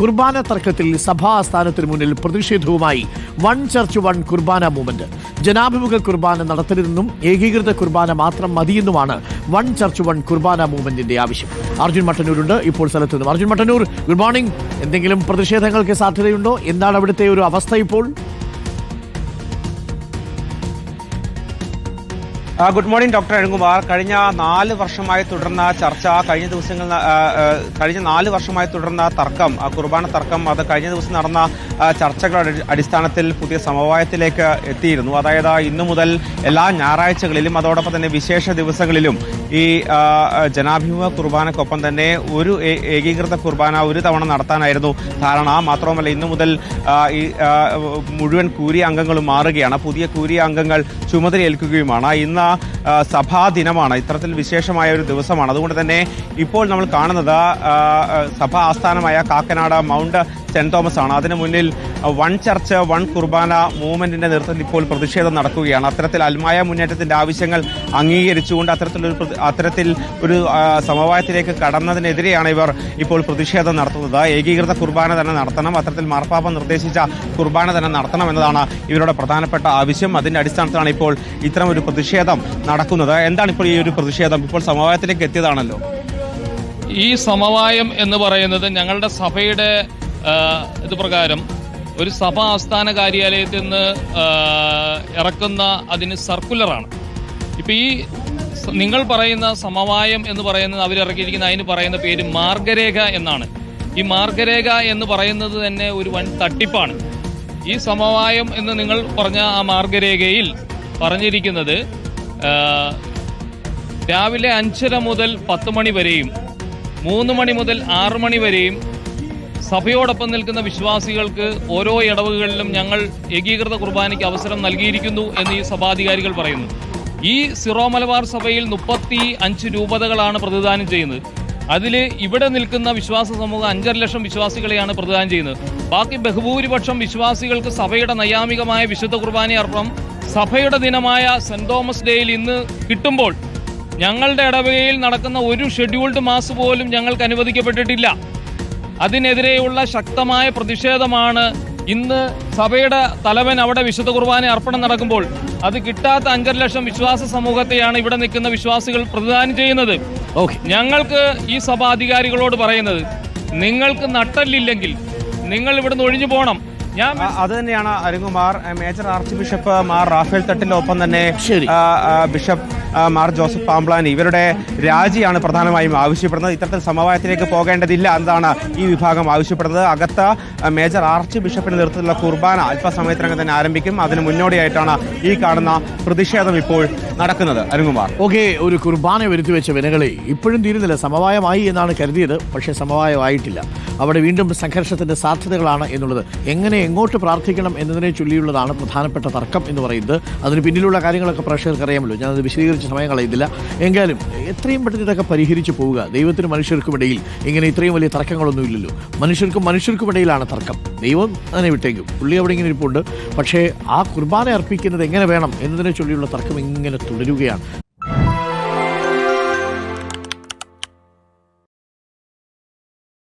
കുർബാന തർക്കത്തിൽ സഭാസ്ഥാനത്തിന് മുന്നിൽ പ്രതിഷേധവുമായി വൺ ചർച്ച് വൺ കുർബാന മൂവ്മെന്റ്. ജനാഭിമുഖ കുർബാന നടത്തരുതെന്നും ഏകീകൃത കുർബാന മാത്രം മതിയെന്നുമാണ് വൺ ചർച്ച് വൺ കുർബാന മൂവ്മെന്റിന്റെ ആവശ്യം. അർജുൻ മട്ടന്നൂരുണ്ട്. ഇപ്പോൾ സ്ഥലത്ത് നിന്നും. Arjun Mattannur good morning. എന്തെങ്കിലും പ്രതിഷേധങ്ങൾക്ക് സാധ്യതയുണ്ടോ? എന്താണ് അവിടുത്തെ ഒരു അവസ്ഥ ഇപ്പോൾ? Good morning doctor Arunkumar. കഴിഞ്ഞ നാല് വർഷമായി തുടർന്ന ചർച്ച കഴിഞ്ഞ ദിവസങ്ങൾ കഴിഞ്ഞ നാല് വർഷമായി തുടർന്ന തർക്കം കുർബാന തർക്കം അത് കഴിഞ്ഞ ദിവസം നടന്ന ചർച്ചകളുടെ അടിസ്ഥാനത്തിൽ പുതിയ സമവായത്തിലേക്ക് എത്തിയിരുന്നു. അതായത് ഇന്നു മുതൽ എല്ലാ ഞായറാഴ്ചകളിലും അതോടൊപ്പം തന്നെ വിശേഷ ദിവസങ്ങളിലും ഈ ജനാഭിമുഖ കുർബാനക്കൊപ്പം തന്നെ ഒരു ഏകീകൃത കുർബാന ഒരു തവണ നടത്താനായിരുന്നു ധാരണ. മാത്രവുമല്ല ഇന്നു മുതൽ ഈ മുഴുവൻ കൂരി അംഗങ്ങളും മാറുകയാണ്. പുതിയ കൂരി അംഗങ്ങൾ ചുമതലയേൽക്കുകയുമാണ്. ഇന്ന് സഭാ ദിനമാണ് ഇത്തരത്തിൽ വിശേഷമായ ഒരു ദിവസമാണ്. അതുകൊണ്ട് തന്നെ ഇപ്പോൾ നമ്മൾ കാണുന്നത് സഭാ ആസ്ഥാനമായ കാക്കനാട് മൗണ്ട് സെന്റ് തോമസ് ആണ്. അതിനു മുന്നിൽ വൺ ചർച്ച് വൺ കുർബാന മൂവ്മെന്റിന്റെ നേതൃത്വത്തിൽ ഇപ്പോൾ പ്രതിഷേധം നടക്കുകയാണ്. അത്തരത്തിൽ അൽമായ മുന്നേറ്റത്തിന്റെ ആവശ്യങ്ങൾ അംഗീകരിച്ചുകൊണ്ട് അത്തരത്തിലൊരു അത്തരത്തിൽ ഒരു സമവായത്തിലേക്ക് കടന്നതിനെതിരെയാണ് ഇവർ ഇപ്പോൾ പ്രതിഷേധം നടത്തുന്നത്. ഏകീകൃത കുർബാന തന്നെ നടത്തണം. അത്തരത്തിൽ മാർപ്പാപ്പ നിർദ്ദേശിച്ച കുർബാന തന്നെ നടത്തണം എന്നതാണ് ഇവരുടെ പ്രധാനപ്പെട്ട ആവശ്യം. അതിന്റെ അടിസ്ഥാനത്തിലാണ് ഇപ്പോൾ ഇത്തരം ഒരു പ്രതിഷേധം നടക്കുന്നത്. എന്താണ് ഇപ്പോൾ ഈ ഒരു പ്രതിഷേധം? ഇപ്പോൾ സമവായത്തിലേക്ക് എത്തിയതാണല്ലോ. ഈ സമവായം എന്ന് പറയുന്നത് ഞങ്ങളുടെ സഭയുടെ ഇത് പ്രകാരം ഒരു സഭ ആസ്ഥാന കാര്യാലയത്തിൽ നിന്ന് ഇറക്കുന്ന അതിന് സർക്കുലറാണ്. ഇപ്പം ഈ നിങ്ങൾ പറയുന്ന സമവായം എന്ന് പറയുന്നത് അവരിറക്കിയിരിക്കുന്ന അതിന് പറയുന്ന പേര് മാർഗരേഖ എന്നാണ്. ഈ മാർഗരേഖ എന്ന് പറയുന്നത് തന്നെ ഒരു വൻ തട്ടിപ്പാണ്. ഈ സമവായം എന്ന് നിങ്ങൾ പറഞ്ഞ ആ മാർഗരേഖയിൽ പറഞ്ഞിരിക്കുന്നത് രാവിലെ അഞ്ചര മുതൽ പത്ത് മണി വരെയും മൂന്ന് മണി മുതൽ ആറ് മണി വരെയും സഭയോടൊപ്പം നിൽക്കുന്ന വിശ്വാസികൾക്ക് ഓരോ ഇടവുകളിലും ഞങ്ങൾ ഏകീകൃത കുർബാനയ്ക്ക് അവസരം നൽകിയിരിക്കുന്നു എന്ന് ഈ സഭാധികാരികൾ പറയുന്നു. ഈ സിറോ മലബാർ സഭയിൽ മുപ്പത്തി അഞ്ച് രൂപതകളാണ് പ്രതിദാനം ചെയ്യുന്നത്. അതിൽ ഇവിടെ നിൽക്കുന്ന വിശ്വാസ സമൂഹം അഞ്ചര ലക്ഷം വിശ്വാസികളെയാണ് പ്രതിദാനം ചെയ്യുന്നത്. ബാക്കി ബഹുഭൂരിപക്ഷം വിശ്വാസികൾക്ക് സഭയുടെ നൈയാമികമായ വിശുദ്ധ കുർബാന അർപ്പണം സഭയുടെ ദിനമായ സെന്റ് തോമസ് ഡേയിൽ ഇന്ന് കിട്ടുമ്പോൾ ഞങ്ങളുടെ ഇടവകയിൽ നടക്കുന്ന ഒരു ഷെഡ്യൂൾഡ് മാസ് പോലും ഞങ്ങൾക്ക് അനുവദിക്കപ്പെട്ടിട്ടില്ല. അതിനെതിരെയുള്ള ശക്തമായ പ്രതിഷേധമാണ് ഇന്ന് സഭയുടെ തലവൻ അവിടെ വിശുദ്ധ കുർബാന അർപ്പണം നടക്കുമ്പോൾ. അത് കിട്ടാത്ത അഞ്ചര ലക്ഷം വിശ്വാസ സമൂഹത്തെയാണ് ഇവിടെ നിൽക്കുന്ന വിശ്വാസികൾ പ്രതിദാനം ചെയ്യുന്നത്. ഓക്കെ. ഞങ്ങൾക്ക് ഈ സഭാധികാരികളോട് പറയുന്നത് നിങ്ങൾക്ക് നട്ടല്ലില്ലെങ്കിൽ നിങ്ങൾ ഇവിടുന്ന് ഒഴിഞ്ഞു പോകണം അത് തന്നെയാണ് Arunkumar major archbishop Mar Raphael തട്ടിന്റെ ഒപ്പം തന്നെ ബിഷപ്പ് മാർ ജോസഫ് പാംബ്ലാനി ഇവരുടെ രാജിയാണ് പ്രധാനമായും ആവശ്യപ്പെടുന്നത്. ഇത്തരത്തിൽ സമവായത്തിലേക്ക് പോകേണ്ടതില്ല എന്നതാണ് ഈ വിഭാഗം ആവശ്യപ്പെടുന്നത്. അകത്ത് മേജർ ആർച്ച് ബിഷപ്പിന്റെ നേതൃത്വത്തിലുള്ള കുർബാന അല്പസമയത്തിനകം തന്നെ ആരംഭിക്കും. അതിന് മുന്നോടിയായിട്ടാണ് ഈ കാണുന്ന പ്രതിഷേധം ഇപ്പോൾ നടക്കുന്നത്. അരുൺകുമാർ. ഓക്കെ ഒരു കുർബാന വരുത്തി വെച്ച വിനകളെ ഇപ്പോഴും തീരുന്നില്ല. സമവായമായി എന്നാണ് കരുതിയത് പക്ഷേ സമവായമായിട്ടില്ല. അവിടെ വീണ്ടും സംഘർഷത്തിന്റെ സാധ്യതകളാണ് എന്നുള്ളത്. എങ്ങനെ എങ്ങോട്ട് പ്രാർത്ഥിക്കണം എന്നതിനെ ചൊല്ലിയുള്ളതാണ് പ്രധാനപ്പെട്ട തർക്കം എന്ന് പറയുന്നത്. അതിന് പിന്നിലുള്ള കാര്യങ്ങളൊക്കെ പ്രേക്ഷകർക്ക് അറിയാമല്ലോ. ഞാനത് വിശദീകരിച്ച് സമയം കളയുന്നില്ല എങ്കിലും എത്രയും പെട്ടെന്ന് ഇതൊക്കെ പരിഹരിച്ചു പോവുക. ദൈവത്തിനും മനുഷ്യർക്കും ഇടയിൽ ഇങ്ങനെ ഇത്രയും വലിയ തർക്കങ്ങളൊന്നും ഇല്ലല്ലോ. മനുഷ്യർക്കും മനുഷ്യർക്കും ഇടയിലാണ് തർക്കം. ദൈവം അതിനെ വിട്ടേക്കും. പുള്ളി അവിടെ ഇങ്ങനെ ഇരിപ്പുണ്ട്. പക്ഷേ ആ കുർബാന അർപ്പിക്കുന്നത് എങ്ങനെ വേണം എന്നതിനെ ചൊല്ലിയുള്ള തർക്കം ഇങ്ങനെ തുടരുകയാണ്.